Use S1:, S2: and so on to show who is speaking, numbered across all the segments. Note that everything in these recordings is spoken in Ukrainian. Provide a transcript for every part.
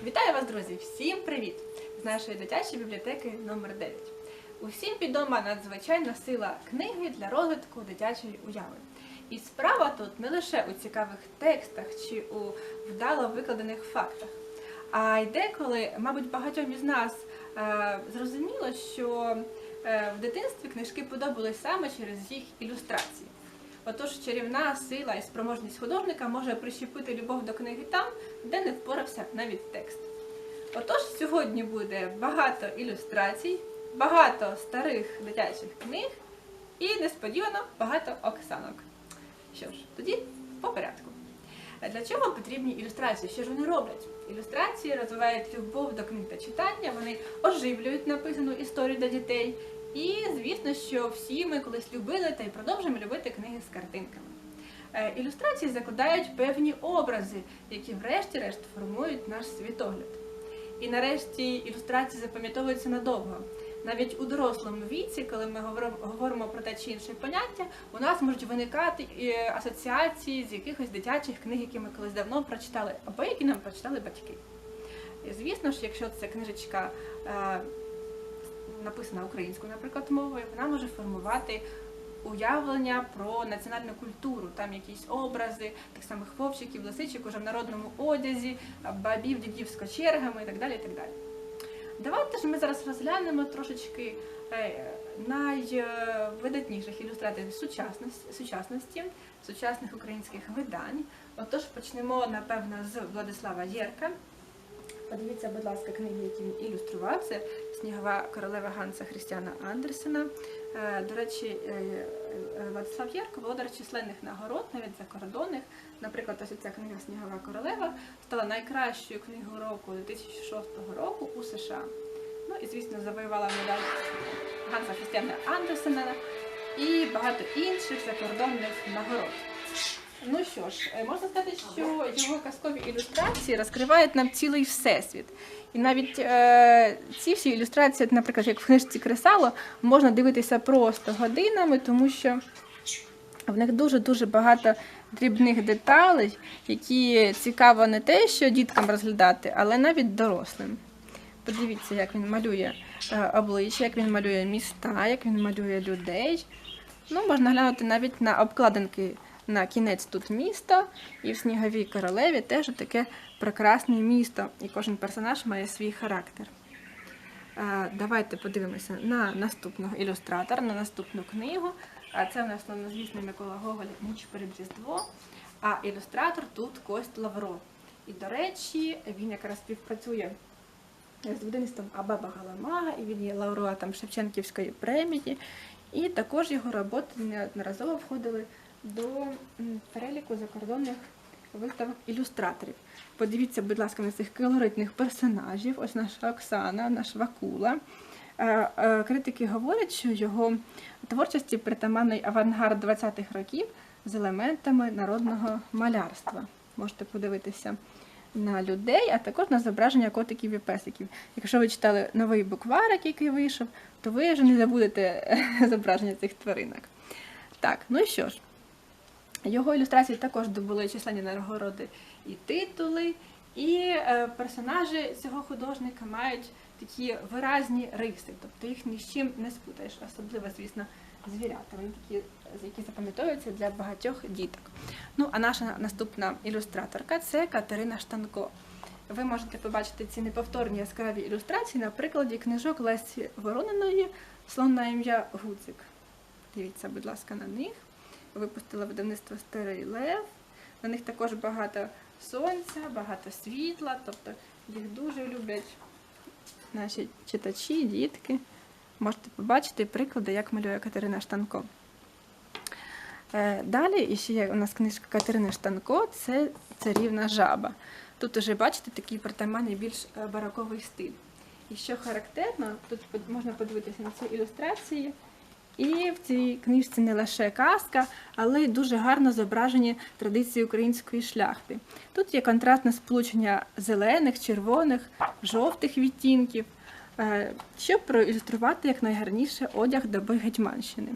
S1: Вітаю вас, друзі! Всім привіт! З нашої дитячої бібліотеки номер 9 Усім відома надзвичайна сила книги для розвитку дитячої уяви. І справа тут не лише у цікавих текстах чи у вдало викладених фактах, а й деколи, мабуть, багатьом із нас е, зрозуміло, що е, в дитинстві книжки подобались саме через їх ілюстрації. Отож, чарівна сила і спроможність художника може прищепити любов до книги там, де не впорався навіть текст. Отож, сьогодні буде багато ілюстрацій, багато старих дитячих книг і несподівано багато оксанок. Що ж, тоді по порядку. Для чого потрібні ілюстрації? Що ж вони роблять? Ілюстрації розвивають любов до книг та читання, вони оживлюють написану історію для дітей. І звісно, що всі ми колись любили та й продовжуємо любити книги з картинками. Е, Ілюстрації закладають певні образи, які врешті-решт формують наш світогляд. І нарешті ілюстрації запам'ятовуються надовго. Навіть у дорослому віці, коли ми говоримо- про те чи інше поняття, у нас можуть виникати е, асоціації з якихось дитячих книг, які ми колись давно прочитали, або які нам прочитали батьки. І, звісно ж, якщо це книжечка е, написана українською, наприклад, мовою, вона може формувати уявлення про національну культуру, там якісь образи, тих самих вовчиків, лисичок уже в народному одязі, бабів, дідів з кочергами і так далі. І так далі. Давайте ж ми зараз розглянемо трошечки е, найвидатніших ілюстраторів сучасності, сучасності, сучасних українських видань. Отож, почнемо, напевно, з Владислава Єрка. Подивіться, будь ласка, книги, які він ілюстрував. Це Снігова королева Ганса Христіана Андерсена. Е, До речі, е, е, Владислав Єрко, володар численних нагород, навіть закордонних. Наприклад, ось ця книга Снігова королева стала найкращою книгою року 2006 року у США. Ну і, звісно, завоювала медаль Ганса Христіана Андерсена і багато інших закордонних нагород. Ну що ж, е, можна сказати, що його казкові ілюстрації розкривають нам цілий всесвіт. І навіть е, ці всі ілюстрації, наприклад, як в книжці Кресало, можна дивитися просто годинами, тому що в них дуже-дуже багато дрібних деталей, які цікаво не те, що діткам розглядати, але навіть дорослим. Подивіться, як він малює е, обличчя, як він малює міста, як він малює людей. Ну, можна глянути навіть на обкладинки на кінець тут міста, і в сніговій королеві теж таке прекрасне місто, і кожен персонаж має свій характер. Е, Давайте подивимося на наступного ілюстратора, на наступну книгу. Це в нас славнозвісний Микола Гоголь Ніч перед Різдво. А ілюстратор тут Кость Лавро. І, до речі, він якраз співпрацює з видавництвом Абаба Галамага, і він є лауреатом Шевченківської премії. І також його роботи неодноразово входили до переліку закордонних виставок ілюстраторів. Подивіться, будь ласка, на цих колоритних персонажів. Ось наша Оксана, наш Вакула. Е, е, Критики говорять, що його творчості притаманний авангард 20-х років з елементами народного малярства. Можете подивитися на людей, а також на зображення котиків і песиків. Якщо ви читали новий букварик, який вийшов, то ви вже не забудете зображення цих тваринок. Так, ну і що ж, його ілюстрації також добули численні нагороди і титули, і е, персонажі цього художника мають такі виразні риси, тобто їх ні з чим не спутаєш, особливо, звісно, звірята. Вони такі, які запам'ятовуються для багатьох діток. Ну, а наша наступна ілюстраторка це Катерина Штанко. Ви можете побачити ці неповторні яскраві ілюстрації на прикладі книжок Лесі Ворониної Слон на ім'я Гуцик. Дивіться, будь ласка, на них. Випустила видавництво Старий Лев. На них також багато сонця, багато світла, тобто їх дуже люблять наші читачі, дітки. Можете побачити приклади, як малює Катерина Штанко. Е, Далі ще є у нас книжка Катерини Штанко це царівна жаба. Тут уже бачите такий притаманний більш е, бароковий стиль. І що характерно, тут можна подивитися на ці ілюстрації. І в цій книжці не лише казка, але й дуже гарно зображені традиції української шляхти. Тут є контрастне сполучення зелених, червоних, жовтих відтінків, е, щоб проілюструвати якнайгарніше одяг доби Гетьманщини.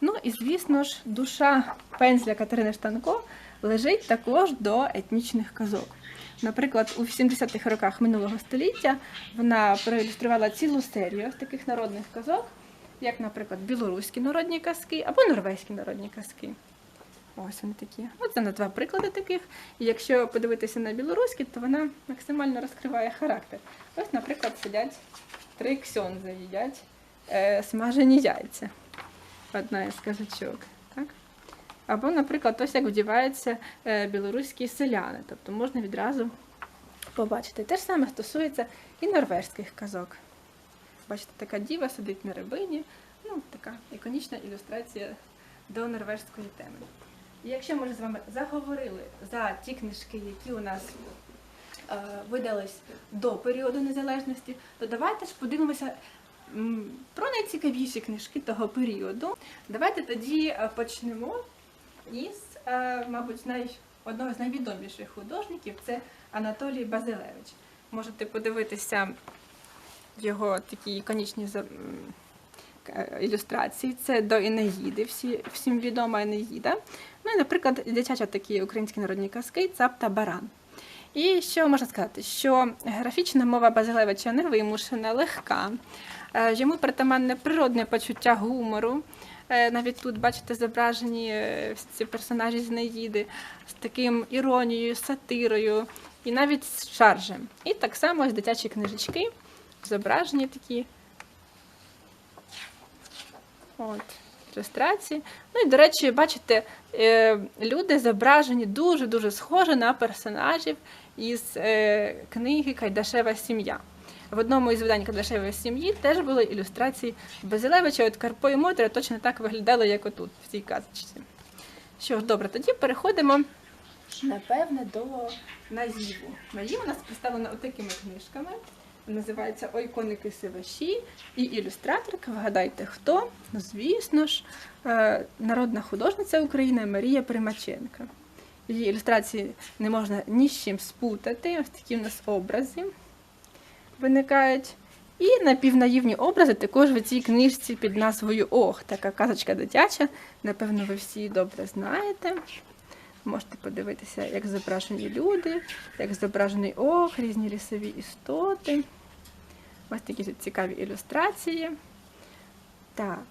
S1: Ну і звісно ж, душа пензля Катерини Штанко лежить також до етнічних казок. Наприклад, у 80-х роках минулого століття вона проілюструвала цілу серію таких народних казок, як, наприклад, білоруські народні казки або норвезькі народні казки. Ось вони такі. От це на два приклади таких. І якщо подивитися на білоруські, то вона максимально розкриває характер. Ось, наприклад, сидять три ксьонзи, їдять е, смажені яйця. Одна із казочок. Так? Або, наприклад, ось як вдіваються е, білоруські селяни. Тобто можна відразу побачити. Те ж саме стосується і норвежських казок. Бачите, така діва сидить на рибині. Ну, така іконічна ілюстрація до норвежської теми. І якщо ми вже з вами заговорили за ті книжки, які у нас е, видались до періоду незалежності, то давайте ж подивимося про найцікавіші книжки того періоду. Давайте тоді е, почнемо із, е, мабуть, най, одного з найвідоміших художників це Анатолій Базилевич. Можете подивитися його такі іконічні к- ілюстрації. Це до Енеїди, всі, всім відома Енеїда. Ну і, наприклад, дитячі такі українські народні казки Цап та Баран. І що можна сказати? Що графічна мова Базилевича невимушена, легка, е, йому притаманне природне почуття гумору. Е, Навіть тут, бачите, зображені е, ці персонажі з Неїди з таким іронією, сатирою і навіть з шаржем. І так само ось дитячі книжечки, зображені такі. От, ілюстрації. Ну і, до речі, бачите, е, люди зображені дуже-дуже схожі на персонажів із е, книги Кайдашева сім'я. В одному із видань Кайдашевої сім'ї теж були ілюстрації Базилевича. От Карпо і Мотря точно так виглядали, як отут, в цій казочці. Що ж, добре, тоді переходимо, напевне, до наїву. Наїв у нас представлена отакими книжками. Називається Ой, коники сиваші і ілюстраторка. Вгадайте, хто? Ну, звісно ж, е, народна художниця України Марія Примаченка. Її ілюстрації не можна ні з чим спутати. Ось такі в нас образи виникають. І напівнаївні образи також в цій книжці під назвою Ох, така казочка дитяча. Напевно, ви всі добре знаєте. Можете подивитися, як зображені люди, як зображений ох, різні лісові істоти. Ось такі тут цікаві ілюстрації. Так.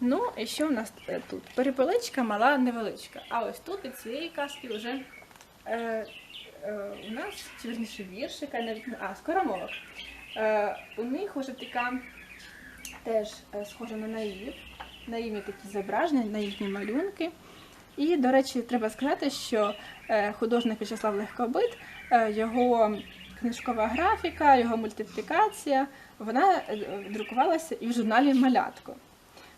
S1: Ну, і що в нас е, тут? Перепеличка мала невеличка. А ось тут від цієї казки вже е, е, у нас, чи вірніше віршика, навіть а, скоромовок. Е, у них вже така теж е, схожа на наїв. Наївні такі зображення, наївні малюнки. І, до речі, треба сказати, що е, художник В'ячеслав Легкобит, е, його книжкова графіка, його мультиплікація, вона е, друкувалася і в журналі Малятко.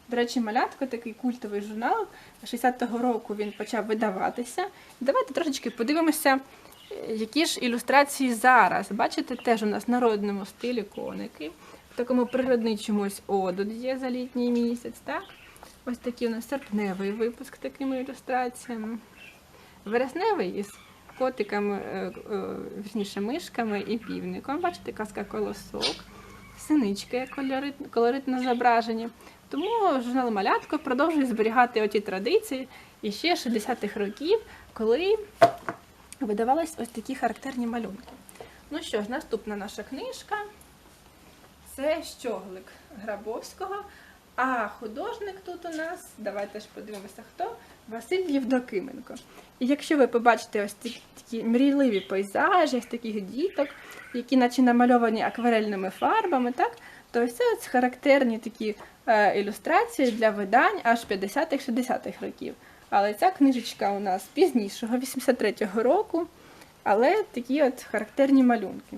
S1: До речі, Малятко такий культовий журнал. 60-го року він почав видаватися. Давайте трошечки подивимося, е, які ж ілюстрації зараз. Бачите, теж у нас в народному стилі коники. В такому природничому одут є за літній місяць, так? Ось такий у нас серпневий випуск такими ілюстраціями. Вересневий із котиками, е, е, вірніше, мишками і півником. Бачите, казка колосок, синички колорит, колоритно зображені. Тому журнал Малятко продовжує зберігати оті традиції і ще 60-х років, коли видавались ось такі характерні малюнки. Ну що ж, наступна наша книжка це щоглик Грабовського. А художник тут у нас, давайте ж подивимося, хто? Василь Євдокименко. І якщо ви побачите ось ці такі мрійливі пейзажі, з таких діток, які наче намальовані акварельними фарбами, так, то ось це ось характерні такі е, ілюстрації для видань аж 50-60-х років. Але ця книжечка у нас пізнішого, 83-го року, але такі от характерні малюнки.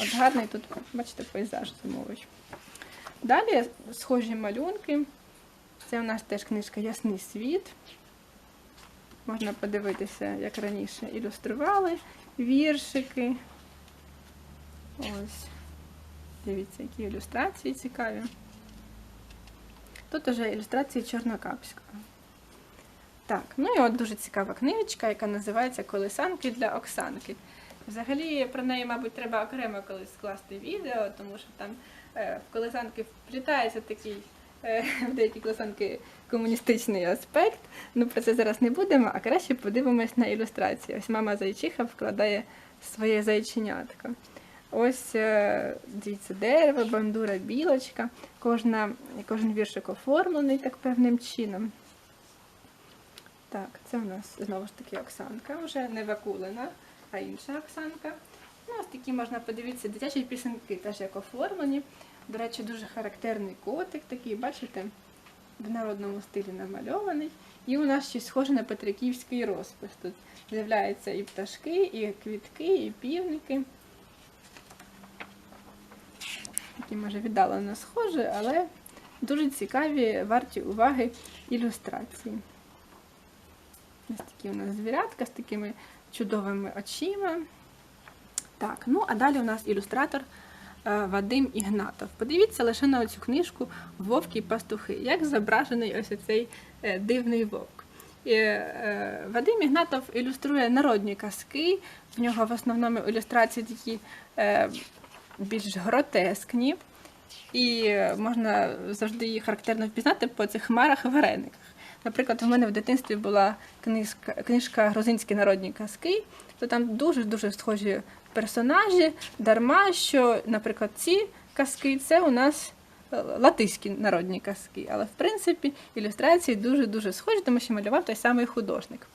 S1: От гарний тут, бачите, пейзаж зимовий. Далі схожі малюнки. Це у нас теж книжка Ясний світ. Можна подивитися, як раніше ілюстрували віршики. Ось. Дивіться, які ілюстрації цікаві. Тут уже ілюстрації Чорнокапського. Так, ну і от дуже цікава книжечка, яка називається Колесанки для Оксанки. Взагалі про неї, мабуть, треба окремо колись скласти відео, тому що там е, в колесанки вплітається такий в деякі класанки комуністичний аспект. Ну про це зараз не будемо, а краще подивимось на ілюстрацію. Ось мама зайчиха вкладає своє зайченятко. Ось е, дивіться, дерево, бандура, білочка. Кожна, кожен віршик оформлений так певним чином. Так, це у нас знову ж таки Оксанка, вже не Вакулина, а інша Оксанка. Ну, ось такі можна подивитися, дитячі пісеньки теж як оформлені. До речі, дуже характерний котик такий, бачите, в народному стилі намальований. І у нас ще схоже на петриківський розпис. Тут з'являються і пташки, і квітки, і півники. Такі, може, віддалено схожі, але дуже цікаві, варті уваги ілюстрації. Ось такі у нас звірятка з такими чудовими очима. Так, ну а далі у нас ілюстратор Вадим Ігнатов. Подивіться лише на цю книжку Вовки і пастухи, як зображений ось цей е, дивний вовк. І, е, Вадим Ігнатов ілюструє народні казки. В нього в основному ілюстрації такі е, більш гротескні, і е, можна завжди їх характерно впізнати по цих хмарах і варениках. Наприклад, у мене в дитинстві була книжка, книжка Грузинські народні казки, то там дуже-дуже схожі персонажі, дарма, що, наприклад, ці казки це у нас е, латиські народні казки. Але в принципі ілюстрації дуже-дуже схожі, тому що малював той самий художник.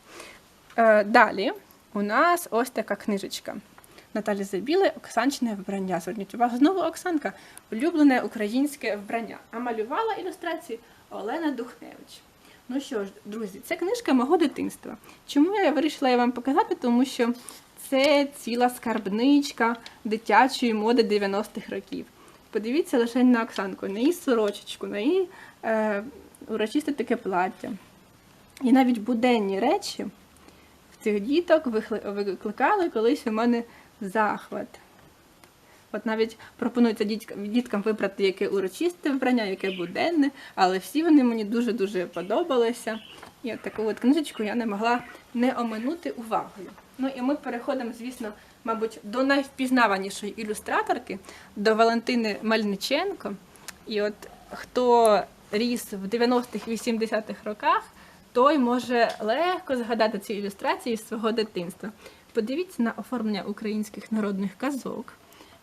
S1: Е, Далі у нас ось така книжечка. Наталі Забіле Оксанчине вбрання. Зверніть увагу, знову Оксанка, улюблене українське вбрання. А малювала ілюстрації Олена Духневич. Ну що ж, друзі, це книжка мого дитинства. Чому я вирішила її вам показати? Тому що це ціла скарбничка дитячої моди 90-х років. Подивіться лише на Оксанку, на її сорочечку, на її е, урочисте таке плаття. І навіть буденні речі в цих діток викликали колись у мене захват. От навіть пропонується діткам, вибрати яке урочисте вбрання, яке буденне, але всі вони мені дуже-дуже подобалися. І от таку от книжечку я не могла не оминути увагою. Ну і ми переходимо, звісно, мабуть, до найвпізнаванішої ілюстраторки, до Валентини Мельниченко. І от хто ріс в 90-х 80-х роках, той може легко згадати ці ілюстрації з свого дитинства. Подивіться на оформлення українських народних казок.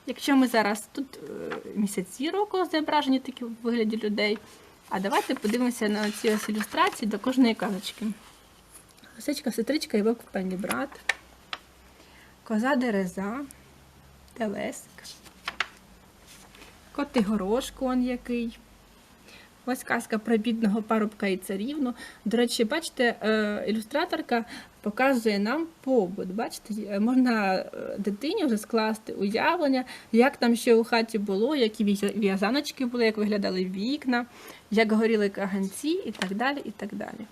S1: Якщо ми зараз тут е, місяці року зображені такі в вигляді людей, а давайте подивимося на ці ось ілюстрації до кожної казочки. Лисичка, сестричка і вовк пані брат, коза дереза, телесик, коти горошку он який. Ось казка про бідного парубка і царівну. До речі, бачите, е, ілюстраторка показує нам побут. Бачите, е, можна е, дитині вже скласти уявлення, як там ще у хаті було, які в'язаночки були, як виглядали вікна, як горіли каганці і так далі. і так далі.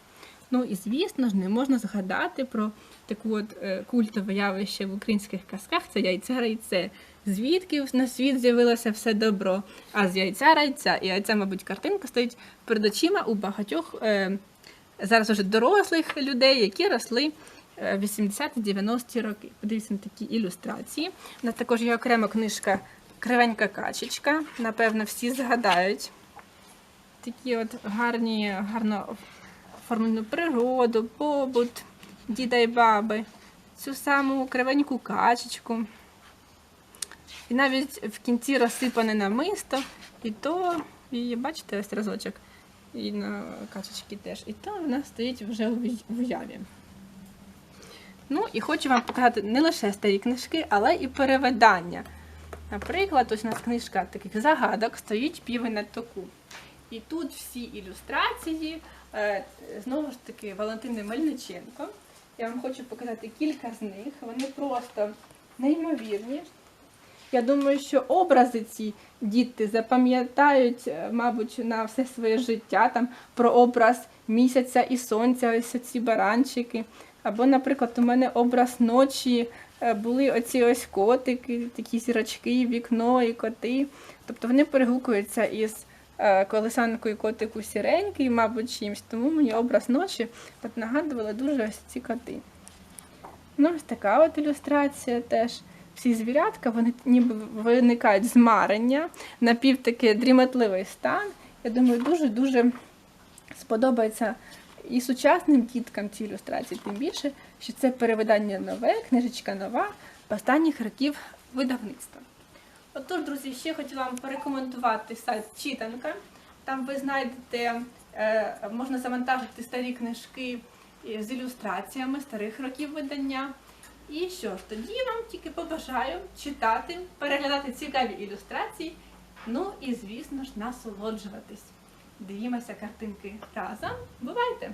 S1: Ну і звісно ж, не можна згадати про таку от е, культове явище в українських казках це яйце райце. Звідки на світ з'явилося все добро? А з яйця райця. І яйця, мабуть, картинка стоїть перед очима у багатьох е, зараз уже дорослих людей, які росли е, 80-90-ті роки. Подивіться на такі ілюстрації. У нас також є окрема книжка Кривенька качечка. Напевно, всі згадають такі от гарні, гарно оформлену природу, побут, діда й баби, цю саму кривеньку качечку. І навіть в кінці розсипане намисто, і то, і бачите, ось разочок, і на качечки теж. І то вона стоїть вже в уяві. Ну і хочу вам показати не лише старі книжки, але і перевидання. Наприклад, ось у нас книжка таких загадок стоїть півень на току. І тут всі ілюстрації, знову ж таки, Валентини Мельниченко. Я вам хочу показати кілька з них. Вони просто неймовірні. Я думаю, що образи ці діти запам'ятають, е, мабуть, на все своє життя там про образ місяця і сонця, ось ці баранчики. Або, наприклад, у мене образ ночі е, були оці ось котики, такі зірочки, вікно і коти. Тобто вони перегукуються із е, колесанкою котику сіренький, мабуть, чимось. Тому мені образ ночі от нагадували дуже ось ці коти. Ну, ось така от ілюстрація теж. Всі звірятка, вони ніби виникають з марення, напів такий дрімотливий стан, Я думаю, дуже-дуже сподобається і сучасним діткам ці ілюстрації, тим більше, що це перевидання нове, книжечка нова останніх років видавництва. Отож, друзі, ще хотіла вам порекомендувати сайт Читанка. Там ви знайдете, е, можна завантажити старі книжки е, з ілюстраціями старих років видання. І що ж, тоді вам тільки побажаю читати, переглядати цікаві ілюстрації, ну і, звісно ж, насолоджуватись. Дивімося картинки разом. Бувайте!